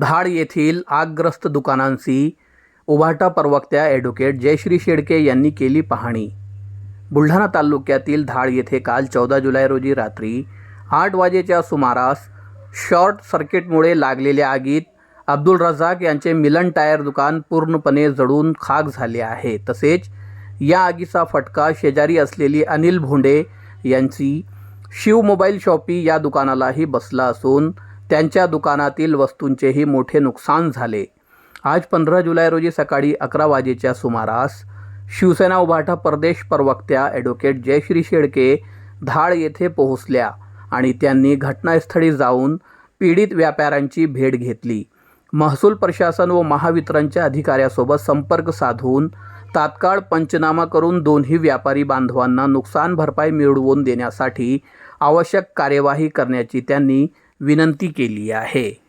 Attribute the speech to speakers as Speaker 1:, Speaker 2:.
Speaker 1: धाड येथील आगग्रस्त दुकानांची उभाटा प्रवक्त्या ॲडव्होकेट जयश्री शेडके यांनी केली पाहणी. बुलढाणा तालुक्यातील धाड येथे काल चौदा जुलै रोजी रात्री आठ वाजेच्या सुमारास शॉर्ट सर्किटमुळे लागलेल्या आगीत अब्दुल रझाक यांचे मिलन टायर दुकान पूर्णपणे जळून खाक झाले आहे. तसेच या आगीचा फटका शेजारी असलेली अनिल भोंडे यांची शिव मोबाईल शॉपी या दुकानालाही बसला असून त्यांच्या दुकानातील वस्तूंचेही मोठे नुकसान झाले. आज पंधरा जुलै रोजी सकाळी अकरा वाजेच्या सुमारास शिवसेना उभाटा प्रदेश प्रवक्त्या ॲडव्होकेट जयश्री शेडके धाड येथे पोहोचल्या आणि त्यांनी घटनास्थळी जाऊन पीडित व्यापाऱ्यांची भेट घेतली. महसूल प्रशासन व महावितरणच्या अधिकाऱ्यासोबत संपर्क साधून तात्काळ पंचनामा करून दोन्ही व्यापारी बांधवांना नुकसान भरपाई मिळवून देण्यासाठी आवश्यक कार्यवाही करण्याची त्यांनी विनंती केली आहे.